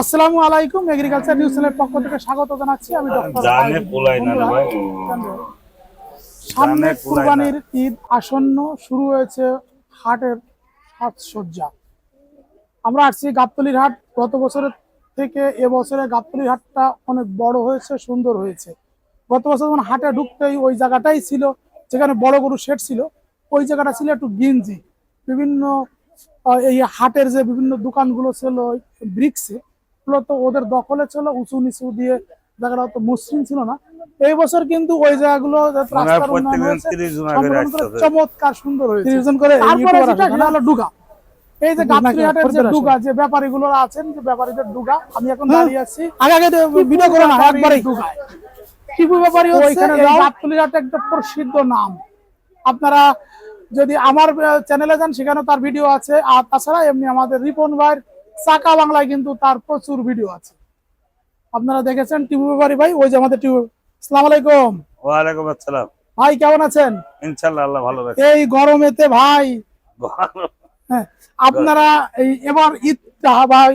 আসসালামু আলাইকুম agriculture news চ্যানেলের পক্ষ থেকে স্বাগত জানাচ্ছি। আমি ডক্টর জানে কুলাই না ভাই। সামনে। কুরবানির ঈদ আসন্ন শুরু হয়েছে হাটের সাজসজ্জা। আমরা আসছি গাবতলির হাট। গত বছরের থেকে এবছরে গাবতলির হাটটা অনেক বড় হয়েছে সুন্দর হয়েছে। গত বছর যখন হাটে ঢুকতেই ওই জায়গাটাই ছিল যেখানে বড় গরু শেড ছিল ওই জায়গাটা ছিল একটু গিঞ্জি। বিভিন্ন এই হাটের যে বিভিন্ন দোকানগুলো ছিল ব্রিক্সে ওগুলো তো ওদের দখলে ছিল উঁচু নিচু দিয়ে জায়গাটা তো মসৃণ ছিল না। এই বছর কিন্তু ওই জায়গাগুলো যাতে হয় রাস্তার উন্নয়ন প্রত্যেকদিন হয়েছে, 30 জন সম্পূর্ণ করে করে আসতেছে। চমৎকার সুন্দর হয়েছে। করে ডুগা। এই যে যে ডুগা যে ব্যাপারী গুলো আছেন যে ব্যাপারীদের ডুগা আমি এখন দাঁড়িয়ে আছি। আগে আগে ভিডিও করে না একবারই। ডুগায় টিপু ব্যাপারী একটা প্রসিদ্ধ নাম। আপনারা যদি আমার চ্যানেলে যান সেখানে তার ভিডিও আছে। আর তাছাড়া এমনি আমাদের রিপন ভাইয়ের চাকা বাংলায় কিন্তু তার প্রচুর ভিডিও আছে। আপনারা দেখেছেন টিপু ব্যাপারী ভাই? ওই যে আমাদের টিপু সালাম আলাইকুম। ওয়ালাইকুম আসসালাম। ভাই কেমন আছেন? ইনশাল্লাহ আল্লাহ ভালো রাখে এই গরমেতে ভাই। হ্যাঁ আপনারা এই এবার ঈদটা ভাই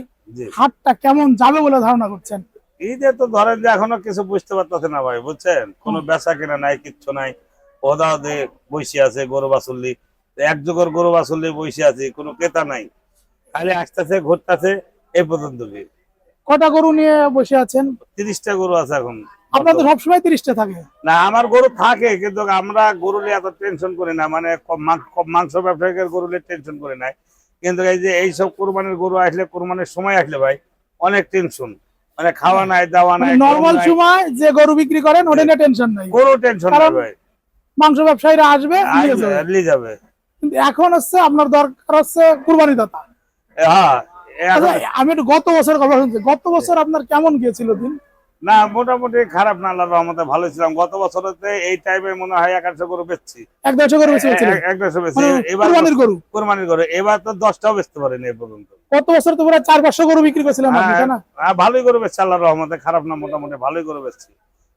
হাটটা কেমন যাবে বলে ধারণা করছেন? ঈদে তো ধরেন যে এখনও কিছু বুঝতে পারতেছে না ভাই বুঝছেন? কোনো বেচা কেনা নাই কিচ্ছু নাই। ওদে বসে আছে গরু বাসুল্লি এক যুগের গরু বাসুল্লি বসে আছে কোনো ক্রেতা নাই। খালি আসতেছে ঘুরতেছে এই পর্যন্ত কি কটা গরু নিয়ে বসে আছেন? তিরিশটা গরু আছে এখন। আপনার তো সবসময় তিরিশটা থাকে। না আমার গরু থাকে কিন্তু আমরা গরু নিয়ে এত টেনশন করি না। মানে মাংস ব্যবসায়ীদের গরু নিয়ে টেনশন করি না। কিন্তু এই যে এইসব কোরবানির গরু আসলে কোরবানির সময় আসলে ভাই অনেক টেনশন মানে খাওয়া নাই দাওয়া নাই নর্মাল সময় যে গরু বিক্রি করেন ওটা নিয়ে টেনশন নাই। গরু টেনশন নাই ভাই। মাংস ব্যবসায়ীরা আসবে নিয়ে যাবে। এখন হচ্ছে আপনার দরকার হচ্ছে কুরবানি দাতা হ্যাঁ এ আচ্ছা, আমি একটু গত বছর কথা শুনছি। গত বছর আপনার কেমন গিয়েছিল দিন? না মোটামুটি খারাপ না আল্লাহ রহমতে ভালো ছিলাম। গত বছরতে এই টাইমে মনে হয় একাশো গরু বেচছি। এক দেড়শো গরু বেশি এক- এক দেড়শো মানে এবার কুরবানির গরু? কোরবানির গরু। এবার তো দশটাও বেচতে পারিনি এই পর্যন্ত। গত বছর তো চার পাঁচশো গরু বিক্রি করেছিলাম না? হ্যাঁ, ভালোই করে বেচছে আল্লাহ রহমতে। খারাপ না মোটামুটি ভালোই করে বেচছি।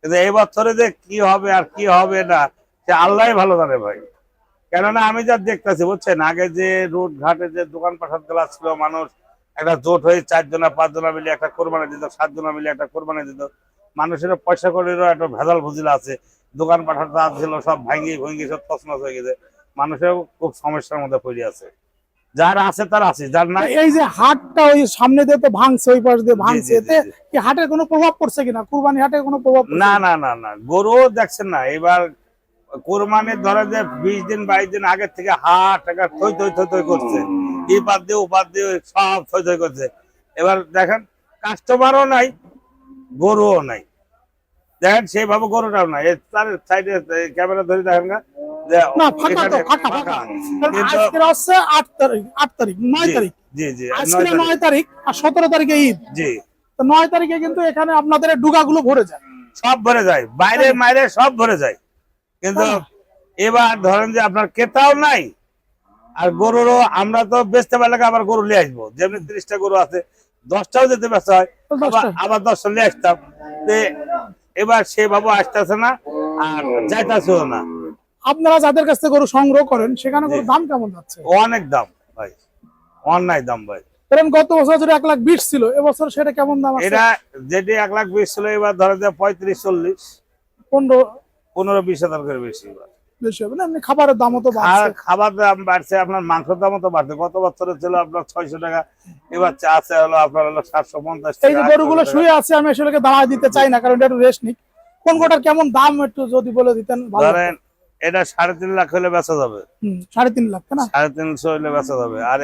কিন্তু এই বছরে যে কি হবে আর কি হবে না সে আল্লাহ ভালো জানে ভাই। কেননা আমি যা দেখতেছি বুঝছেন? আগে যে রোড ঘাটে যে দোকান পাঠাত গেলা ছিল মানুষ একটা জোট হয়ে চারজনা পাঁচজনা মিলে একটা কোরবানি দিত সাতজনা মিলে একটা কোরবানি দিত। মানুষের পয়সা করিরও একটা ভেজাল ভুজিল আছে। দোকান পাঠাতে ছিল সব ভাঙ্গি ভঙ্গি সব তছনছ হয়ে গেছে। মানুষের খুব সমস্যার মধ্যে পড়ে আছে। যার আছে তার আছে যার নাই এই যে হাটটা ওই সামনে দিয়ে তো ভাঙছে ওই পাশ দিয়ে ভাঙছে এতে কি হাটের কোনো প্রভাব পড়ছে কিনা? কুরবানি হাটে কোনো প্রভাব না না না না। গরু দেখছেন না এবার কোরবানির ধরে যে বিশ দিন বাইশ দিন আগের থেকে হাট টাকা থই থই থই থই করছে। এই বাদ দিয়ে ও বাদ দিয়ে সব থই থই করছে। এবার দেখেন কাস্টমারও নাই গরুও নাই। দেখেন সেইভাবে গরুটাও নাই। তার সাইডে ক্যামেরা ধরে দেখেন না ফাঁকা ফাঁকা ফাঁকা। কারণ কিন্তু আজকের হচ্ছে আট তারিখ আট তারিখ নয় তারিখ। জি জি নয় তারিখ। আর সতেরো তারিখে ঈদ। জি। নয় তারিখে কিন্তু এখানে আপনাদের ডুগাগুলো ভরে যায়। সব ভরে যায়। বাইরে মাইরে সব ভরে যায়। কিন্তু। এবার ধরেন যে আপনার ক্রেতাও নাই আর গরুরও আমরা তো বেচতে পারলে আবার গরু নিয়ে আসব। যেমনি ত্রিশটা গরু আছে দশটাও যেতে ব্যস্ত হয় আবার- দশটা। নিয়ে আসতাম। এবার সেভাবে আসতেছে না আর যাইতেছেও না। আপনারা যাদের কাছ থেকে গরু সংগ্রহ করেন সেখানে গরুর দাম কেমন যাচ্ছে? অনেক দাম ভাই। অন্যায় দাম ভাই। ধরেন গত বছর এক লাখ বিশ ছিল এবছর সেটা কেমন দাম আছে? এটা যেটি এক লাখ বিশ ছিল এবার ধরেন যে পঁয়ত্রিশ চল্লিশ। পনেরো পনেরো বিশ হাজার করে বেশি। বেশি হবে না এমনি খাবারের দামও তো আর খাবার দাম বাড়ছে আপনার মাংসের দামও তো বাড়ছে। গত বছরে ছিল আপনার ছয়শো টাকা এবার চা আছে হলো আপনার হলো সাতশো পঞ্চাশ এই যে গরুগুলো শুয়ে আছে আমি আসলে দিতে চাই না কারণ এটা একটু রেস্ট নেই কোন কোটার কেমন দাম একটু যদি বলে দিতেন ধরেন এটা সাড়ে তিন লাখ হলে বেচা যাবে। সাড়ে তিন লাখ না? সাড়ে তিনশো হলে বেচা যাবে। আর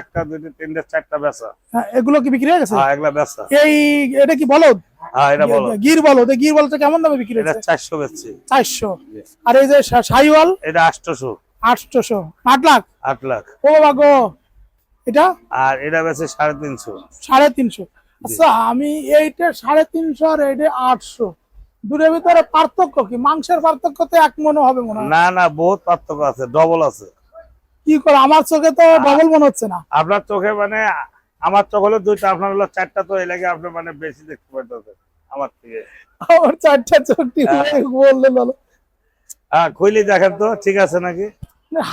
একটা দুইটা তিনটা চারটা বেচা। হ্যাঁ, এগুলো কি বিক্রি হয়ে গেছে? হ্যাঁ এগুলা বেচা। এই এটা কি বলদ? হ্যাঁ এটা গির বলদ। এই গির বলদটা কেমন দামে বিক্রি এটা চারশো বেচছি। চারশো। আর এই যে শাহিওয়াল? এটা আটশোশো আটশোশো আট লাখ? আট লাখ। ও বাবা এটা? আর এটা বেচে সাড়ে তিনশো। সাড়ে তিনশো। আচ্ছা আমি এইটা সাড়ে তিনশো আর এইটা আটশো। দুটোর ভিতরে পার্থক্য কি? মাংসের পার্থক্য তো এক মনে হবে মনে না না বহুত পার্থক্য আছে ডবল আছে। কি করে? আমার চোখে তো ডবল মনে হচ্ছে না। আপনার চোখে মানে আমার চোখ হলো দুইটা আপনার হলো চারটা তো এই লাগে আপনি মানে বেশি দেখতে পাইতেছেন আমার থেকে। আমার চারটা চোখটি বললে বলো হ্যাঁ খুইলি দেখেন তো ঠিক আছে নাকি?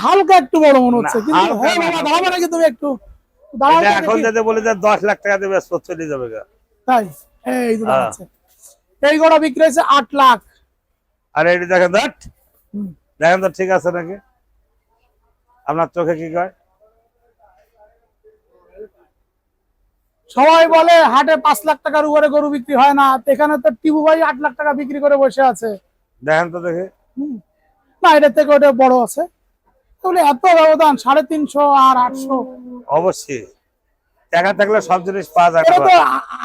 হালকা একটু বড় মনে হচ্ছে কিন্তু হ্যাঁ বাবা দাঁড়াবে নাকি তুমি একটু এখন। যদি বলি যে দশ লাখ টাকা দেবে চলে যাবে। তাই? এই যে হ্যাঁ। এই গোড়া বিক্রি হয়েছে আট লাখ। আর এটি দেখেন দেখ। দেখেন তো ঠিক আছে নাকি? আপনার চোখে কি কয়? সবাই বলে হাটে পাঁচ লাখ টাকার উপরে গরু বিক্রি হয় না। এখানে তো টিবু ভাই আট লাখ টাকা বিক্রি করে বসে আছে। দেখেন তো দেখে। না এটার থেকে ওটা বড় আছে। তাহলে এত ব্যবধান সাড়ে তিনশো আর আটশো। অবশ্যই। টাকা থাকলে সব জিনিস পাওয়া যায়। এটা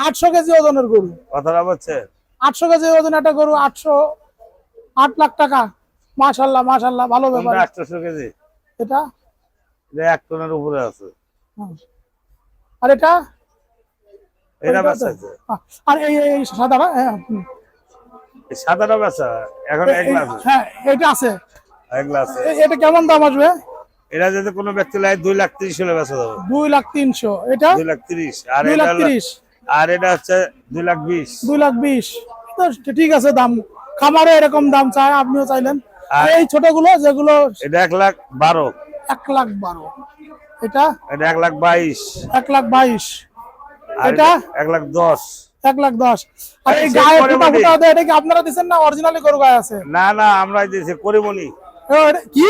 আটশো কেজি ওজনের গরু। কথাটা বলছে আটশো কেজি ওজন একটা গরু আটশো আট লাখ টাকা। মাশাল্লাহ মাশাল্লাহ ভালো ব্যাপার। আটশোশো কেজি? এটা? এটা এক টনের উপরে আছে। আর এটা? আর এই এই সাদাটা হ্যাঁ সাদাটা বেচা এখন হ্যাঁ এটা আছে। এটা কেমন দাম আসবে? এটা যদি কোনো ব্যক্তি লাগে দুই লাখ তিরিশ হলে বেচা যাবে। দুই লাখ তিনশো। এটা? দুই লাখ তিরিশ। আর দুই লাখ তিরিশ। আর এটা হচ্ছে দুই লাখ বিশ। দুই লাখ বিশ। ঠিক আছে দাম। খামারে এরকম দাম চায় আপনিও চাইলেন। আর এই ছোটগুলো যেগুলো এটা এক লাখ বারো। এক লাখ বারো। এটা? এটা এক লাখ বাইশ। এক লাখ বাইশ। এটা? এক লাখ দশ। এক লাখ দশ। আর এই গায়ে ফুটা ফুটা এটা কি আপনারা দিচ্ছেন না অরিজিনালি গরু গায়ে আছে? না না আমরা দিয়েছি করিমনি কি?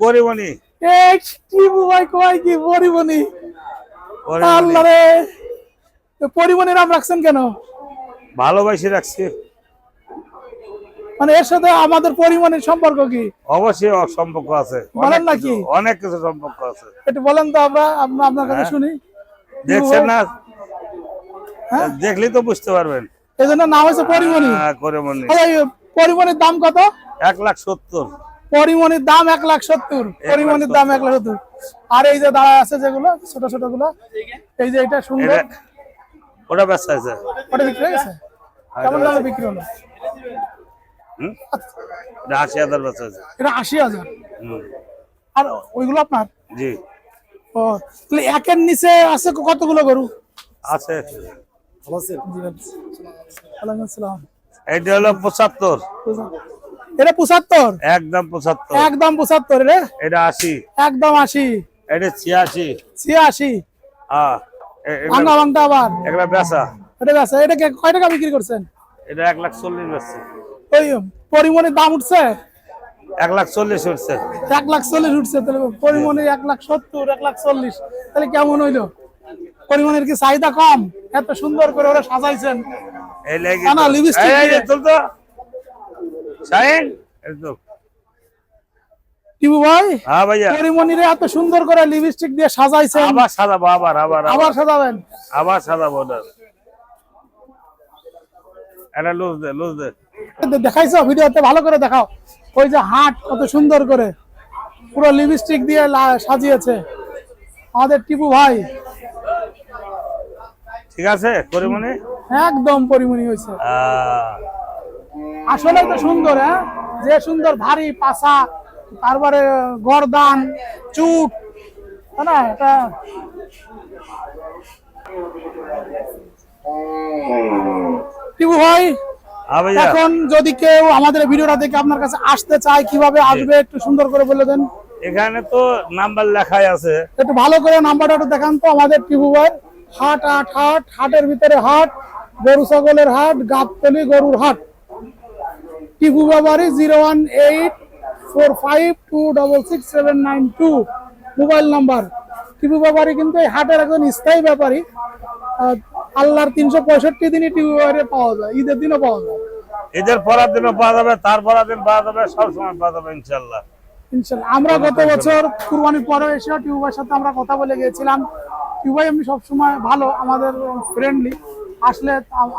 করিমনি এই কি বুবাই কয় কি করিমনি আল্লাহ রে। পরিমণি নাম রাখছেন কেন? ভালোবাসি রাখছি। মানে এর সাথে আমাদের পরিমণির সম্পর্ক কি? অবশ্যই সম্পর্ক আছে। বলেন নাকি? অনেক কিছু সম্পর্ক আছে। একটু বলেন তো আমরা আপনার কাছে হ্যাঁ। শুনি। দেখছেন না? হ্যাঁ? দেখলেই তো বুঝতে পারবেন। এই জন্য নাম হয়েছে পরিমণি। হ্যাঁ, পরিমণির দাম কত? এক লাখ সত্তর। পরিমণির দাম এক লাখ সত্তর। পরিমণির দাম এক লাখ সত্তর। আর এই যে দাঁড়ায় আছে যেগুলো ছোট ছোটগুলো এই যে এটা সুন্দর। ওটা ব্যবসা আছে ওটা বিক্রি হয়ে গেছে? কেমন দামে বিক্রি হলো? এটা আশি হাজার ব্যবসা আছে এটা আশি হাজার? আর ওইগুলো আপনার? জি। ও তাহলে একের নিচে আছে কতগুলো গরু? আছে। ওয়ালাইকুম এটা হলো পঁচাত্তর। এটা পঁচাত্তর? একদম পঁচাত্তর। একদম পঁচাত্তর রে? এটা আশি। একদম আশি। এটা ছিয়াশি। ছিয়াশি? হ্যাঁ। ভাঙ্গা ভাঙ্গা আবার? বেচা। এটা আছে এটা কয় টাকা বিক্রি করছেন? এটা এক লাখ চল্লিশ বেচছে। ওই দাম উঠছে? এক লাখ চল্লিশ উঠছে। এক লাখ চল্লিশ উঠছে তাহলে এক লাখ সত্তর এক লাখ চল্লিশ। তাহলে কেমন হইল? পরিমণির কি চাহিদা কম? এত সুন্দর করে ওরা সাজাইছেন। এই লেগে না, তো। শাহিন এই তো। টিবু ভাই? হ্যাঁ ভাইয়া। পরিমণিরে এত সুন্দর করে লিপস্টিক দিয়ে সাজাইছেন। আবার সাজাবো আবার আবার আবার। আবার সাজাবেন? আবার সাজাবো ওটা এটা লুজ দে লুজ দে। দেখাইছো? ভিডিওতে ভালো করে দেখাও। ওই যে হাট কত সুন্দর করে। পুরো লিপস্টিক দিয়ে সাজিয়েছে। আমাদের টিপু ভাই। ঠিক আছে করিমনি একদম পরিমণি হয়েছে আসলে তো সুন্দর হ্যাঁ? যে সুন্দর ভারী পাছা তারপরে গরদান চুট না? এটা টিপু ভাই হ্যাঁ এখন যদি কেউ আমাদের ভিডিওটা দেখে আপনার কাছে আসতে চায় কীভাবে আসবে? একটু সুন্দর করে বলে দেন। এখানে তো নাম্বার লেখাই আছে। একটু ভালো করে নাম্বারটা একটু দেখান তো আমাদের টিভু ভাই। হাট আট হাট হাটের ভিতরে হাট গরু ছাগলের হাট গাবতলি গরুর হাট। টিভু বাবারি zero one eight four five two double six seven nine two mobile number. টিভু বাবারি কিন্তু এই হাটের একজন স্থায়ী ব্যাপারী। আল্লাহর তিনশো পঁয়ষট্টি দিনই টিভু বাবারি পাওয়া যায় ঈদের দিনও পাওয়া যায়। ঈদের পরের দিনও পাওয়া যাবে তার পরের দিন পাওয়া যাবে সব সময় পাওয়া যাবে ইনশাল্লাহ ইনশাল্লাহ আমরা গত বছর কুরবানির পরে এসে টিউবার সাথে আমরা কথা বলে গিয়েছিলাম। টিউবাই এমনি সবসময় ভালো আমাদের ফ্রেন্ডলি আসলে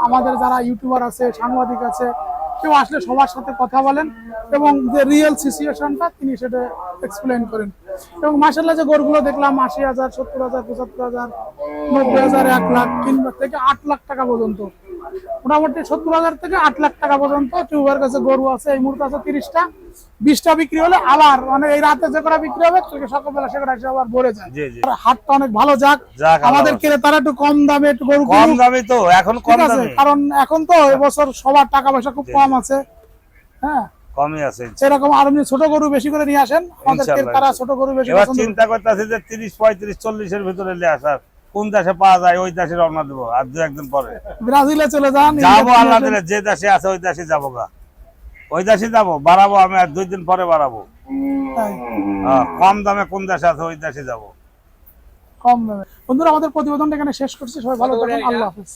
আমাদের যারা ইউটিউবার আছে সাংবাদিক আছে কেউ আসলে সবার সাথে কথা বলেন এবং যে রিয়েল সিচুয়েশনটা তিনি সেটা এক্সপ্লেন করেন। এবং মাসাল্লাহ যে গরুগুলো দেখলাম, আশি হাজার, সত্তর হাজার, পঁচাত্তর হাজার, নব্বই হাজার, এক লাখ কিংবা থেকে আট লাখ টাকা পর্যন্ত মোটামুটি সত্তর হাজার থেকে আট লাখ টাকা পর্যন্ত টিউবার কাছে গরু আছে এই মুহূর্তে আছে তিরিশটা। বিশটা বিক্রি হলে আবার মানে এই রাতে যে কটা বিক্রি হবে কালকে সকালবেলা সেটা এসে আবার ভরে যায়। হাটটা অনেক ভালো যাক। আমাদের আল্লাহ ক্রেতারা একটু কম দামে একটু গরু কম। দামি তো এখন কম আছে কারণ এখন তো এবছর সবার টাকা পয়সা খুব কম আছে। হ্যাঁ? কমই আছে। সেরকম আর এমনি ছোট গরু বেশি করে নিয়ে আসেন আমাদের ইনশাল্লাহ, তারা ছোট গরু বেশি চিন্তা করতেছি যে তিরিশ পঁয়ত্রিশ চল্লিশের ভিতরে নিয়ে আসার। কোন দেশে পাওয়া যায় ওই দেশে রওনা দেবো আর দু একদিন পরে। ব্রাজিলে চলে যান যাব আল্লাহ দিলে যে দেশে আছে ওই দেশে যাব গা। ওই দেশে যাব বাড়াবো আমি আর দুই দিন পরে বাড়াবো। তাই, হ্যাঁ, কম দামে কোন দেশে আছে ওই দেশে যাব। কম দামে। বন্ধুরা আমাদের প্রতিবেদনটা এখানে শেষ করছি। সবাই ভালো থাকুন আল্লাহ হাফিজ।